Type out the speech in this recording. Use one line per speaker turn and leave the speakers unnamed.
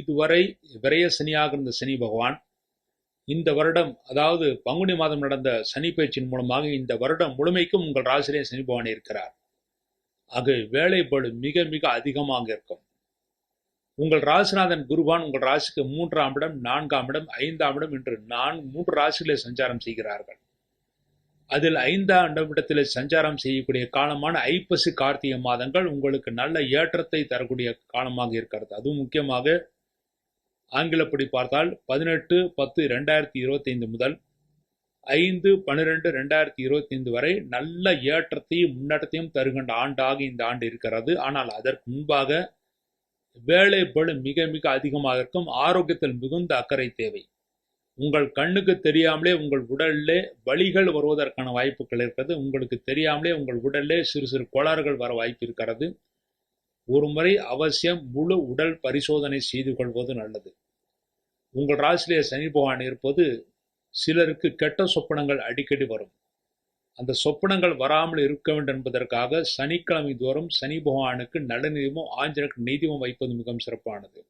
இதுவரை விரைய சனியாக இருந்த சனி பகவான் இந்த வருடம் அதாவது பங்குனி மாதம் நடந்த சனி பயிற்சியின் மூலமாக இந்த வருடம் முழுமைக்கும் உங்கள் ராசிலே சனி பகவான் இருக்கிறார். ஆக வேலைப்பாடு மிக மிக அதிகமாக இருக்கும். உங்கள் ராசிநாதன் குருவான் உங்கள் ராசிக்கு மூன்றாம் இடம் நான்காம் இடம் ஐந்தாம் இடம் என்று நான்கு மூன்று ராசிகளை சஞ்சாரம் செய்கிறார்கள். அதில் ஐந்தாம் இடத்திலே சஞ்சாரம் செய்யக்கூடிய காலமான ஐப்பசி கார்த்திகை மாதங்கள் உங்களுக்கு நல்ல ஏற்றத்தை தரக்கூடிய காலமாக இருக்கிறது. அதுவும் முக்கியமாக ஆங்கிலப்படி பார்த்தால் பதினெட்டு பத்து ரெண்டாயிரத்தி இருபத்தைந்து முதல் ஐந்து பன்னிரெண்டு ரெண்டாயிரத்தி இருபத்தைந்து வரை நல்ல ஏற்றத்தையும் முன்னேற்றத்தையும் தருகின்ற ஆண்டாக இந்த ஆண்டு இருக்கிறது. ஆனால் அதற்கு முன்பாக வேலை பளு மிக மிக அதிகமாக இருக்கும். ஆரோக்கியத்தில் மிகுந்த அக்கறை தேவை. உங்கள் கண்ணுக்கு தெரியாமலே உங்கள் உடலிலே வலிகள் வருவதற்கான வாய்ப்புகள் இருக்கிறது. உங்களுக்கு தெரியாமலே உங்கள் உடலிலே சிறு சிறு கோளாறுகள் வர வாய்ப்பு இருக்கிறது. ஒரு முறை அவசியம் முழு உடல் பரிசோதனை செய்து கொள்வது நல்லது. உங்கள் ராசிலே சனி பகவான் இருப்பது சிலருக்கு கெட்ட சொப்பனங்கள் அடிக்கடி வரும். அந்த சொப்பனங்கள் வராமல் இருக்க வேண்டும் என்பதற்காக சனிக்கிழமை தோறும் சனி பகவானுக்கு நடுநீதிமோ ஆஞ்சனுக்கு நீதிமம் வைப்பது மிகவும் சிறப்பானது.